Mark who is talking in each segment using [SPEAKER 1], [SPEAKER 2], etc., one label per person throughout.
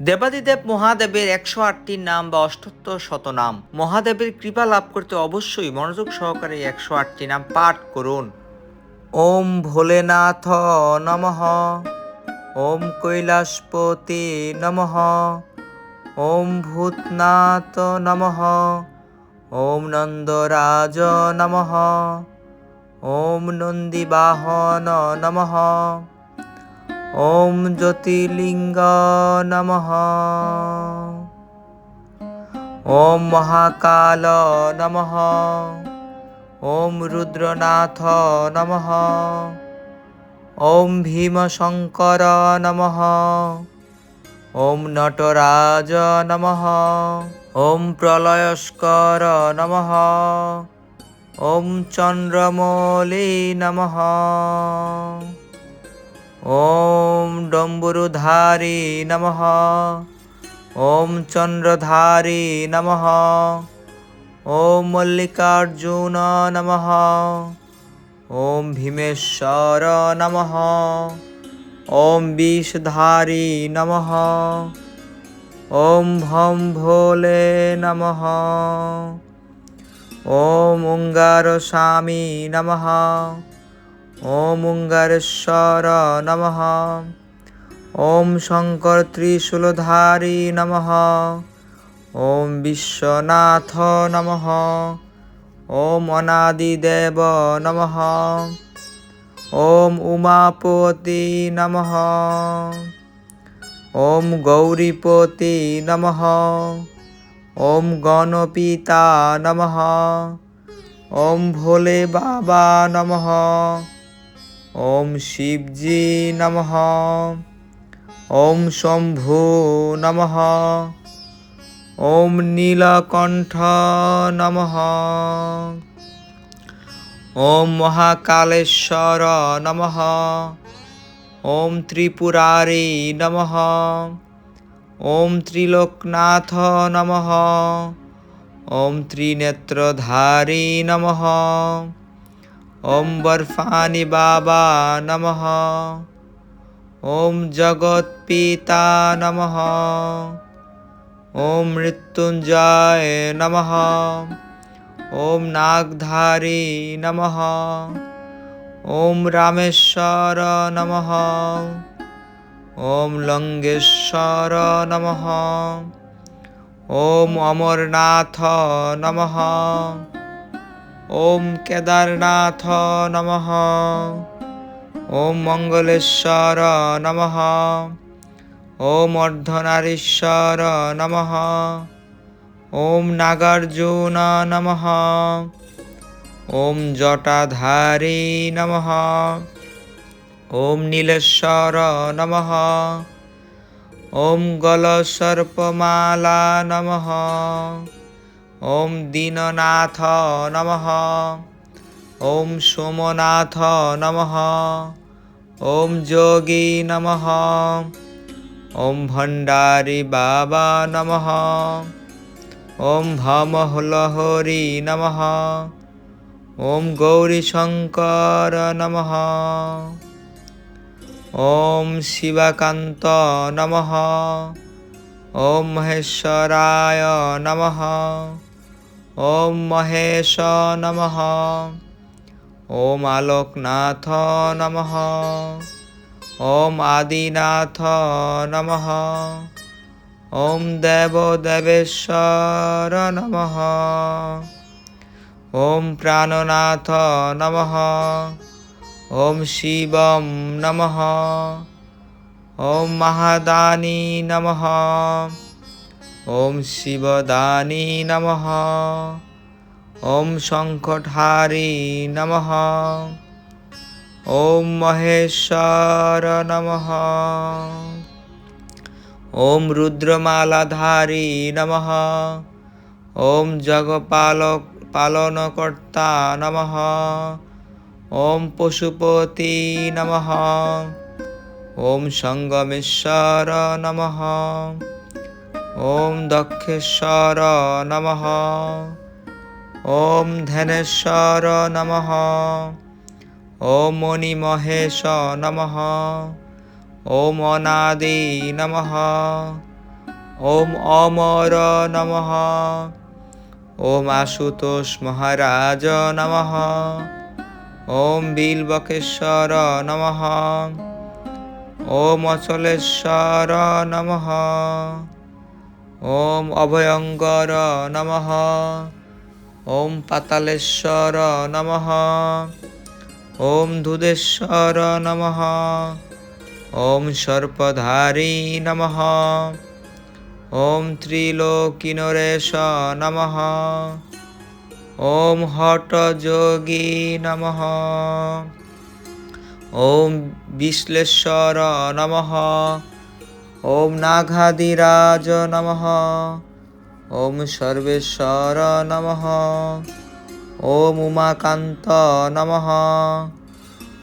[SPEAKER 1] দেবাদিদেব মহাদেবের একশো আটটি নাম বা অষ্টোত্তর শতনাম মহাদেবের কৃপা লাভ করতে অবশ্যই মনোযোগ সহকারে একশো আটটি নাম পাঠ করুন। ওম ভোলেনাথ নমঃ। ওম কৈলাসপতি নমঃ। ওম ভূতনাথ নমঃ। ওম নন্দরাজ নমঃ। ওম নন্দীবাহন নমঃ। ওম জ্যোতির্লিঙ্গ নমঃ। ওম মহাকাল নমঃ। ওম রুদ্রনাথ নমঃ। ওম ভীমশঙ্কর নমঃ। ওম নটরাজ নমঃ। ওম প্রলয়স্কর নমঃ। ওম চন্দ্রমৌলি নমঃ। ওম ডম্বুরুধারী নমঃ। ওম চন্দ্রধারী নমঃ। ওম মল্লিকার্জুন নমঃ। ওম ভীমেশ্বর নমঃ। ওম বিষধারী নমঃ। ওম ভম ভোলে নমঃ। ওম ওঙ্গার স্বামী নমঃ। ওম ওঙ্গারেশ্বর নমঃ। ওম শঙ্কর ত্রিশূলধারী নমঃ। ওম বিশ্বনাথ নমঃ। ওম অনাদিদেব নমঃ। ওম উমাপতি নমঃ। ওম গৌরীপতি নমঃ। ওম গণপিতা নমঃ। ওম ভোলে বাবা নমঃ। ওম শিবজি নমঃ। ওম শম্ভু নমঃ। ওম নীলকণ্ঠ নমঃ। ওম মহাকালেশ্বর নমঃ। ওম ত্রিপুরারি নমঃ। ওম ত্রিলোকনাথ নমঃ। ওম ত্রিনেত্রধারী নমঃ। ওম বর্ফানি বাবা নমঃ। ওম জগৎপিতা নমঃ। ওম মৃত্যুঞ্জয় নমঃ। ওম নাগধারী নমঃ। ওম রামেশ্বর নমঃ। ওম লঙ্গেশ্বর নমঃ। ওম অমরনাথ নমঃ। ওম কেদারনাথ নমঃ। ওম মঙ্গলেশ্বর নমঃ। ওম অর্ধনারীশ্বর নমঃ। ওম নাগার্জুন নমঃ। ওম জটাধারী নমঃ। ওম নীলেশ্বর নমঃ। ওম গলসর্পমালা নমঃ। ওম দীননাথ নমঃ। ওম সোমনাথ নমঃ। ওম যোগী নমঃ। ওম ভণ্ডারী বাবা নমঃ। ওম ভমহলহরি নমঃ। ওম গৌরীশঙ্কর নমঃ। ওম শিবাকান্ত নমঃ। ওম মহেশ্বরায় নমঃ। ওম মহেশ নমঃ। ওম আলোকনাথ নমঃ। ওম আদিনাথ নমঃ। ওম দেব দেবেশ্বর নমঃ। ওম প্রাণনাথ নমঃ। ওম শিবম নমঃ। ওম মহাদানী নমঃ। ওম শিবদানী নমঃ। ওম শঙ্খধারী নমঃ। ওম মহেশ্বর নমঃ। ওম রুদ্রমালাধারী নমঃ। ওম জগপালক পালনকর্তা নমঃ। ওম পশুপতি নমঃ। ওম সঙ্গমেশ্বর নমঃ। ওম দক্ষেশ্বর নমঃ। ওম ধ্যানেশ্বর নমঃ। ওম মণিমহেশ নমঃ। ওম অনাদি নমঃ। ওম অমর নমঃ। ওম আশুতোষ মহারাজ নমঃ। ওম বিলবকেশ্বর নমঃ। ওম অচলেশ্বর নমঃ। ওম অভয়ঙ্কর নমঃ। ওম পাতালেশ্বর নমঃ। ওম ধুদেশ্বর নমঃ। ওম সর্পধারী নমঃ। ওম ত্রিলোকিনরেশ নমঃ। ওম হটযোগী নমঃ। ওম বিশ্লেশ্বর নমঃ। ওম নাঘাদিরাজ নমঃ। ওম সর্বেশ্বর নমঃ। ওম উমাকান্ত নমঃ।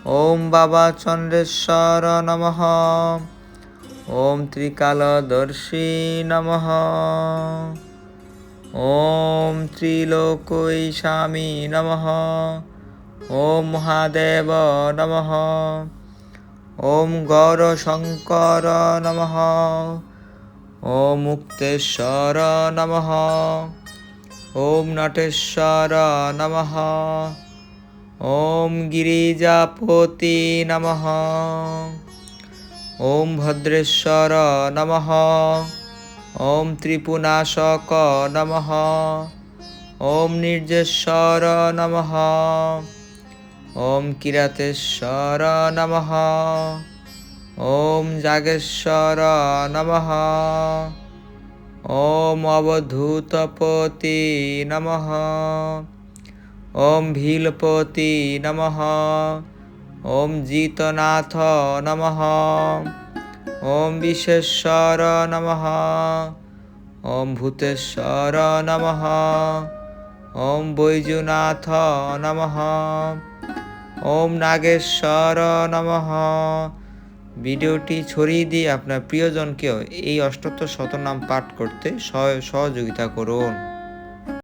[SPEAKER 1] ওম বাবা চন্দ্রেশ্বর নমঃ। ওম ত্রিকালদর্শী নমঃ। ওম ত্রিলোকৈস্বামী নমঃ। ওম মহাদেব নমঃ। ওম গৌরশঙ্কর নমঃ। ওম মুক্তেশ্বর নমঃ। ওম নটেশ্বর নমঃ। ওম গিরিজাপতি নমঃ। ওম ভদ্রেশ্বর নমঃ। ওম ত্রিপুনাশক নমঃ। ওম নির্জেশ্বর নমঃ। ওম কিরাতেশ্বর নমঃ। ওম জাগেশ্বর নমঃ। ওম অবধূতপতি নমঃ। ওম ভীলপতি নমঃ। ওম জিতনাথ নমঃ। ওম বিশেশ্বর নমঃ। ওম ভূতেশ্বর নমঃ। ওম বৈজুনাথ নমঃ। ওম নাগেশ্বর নমঃ। ভিডিওটি ছড়িয়ে দিয়ে আপনার প্রিয়জনকেও এই অষ্টোত্তর শতনাম পাঠ করতে সহ- সহযোগিতা করুন।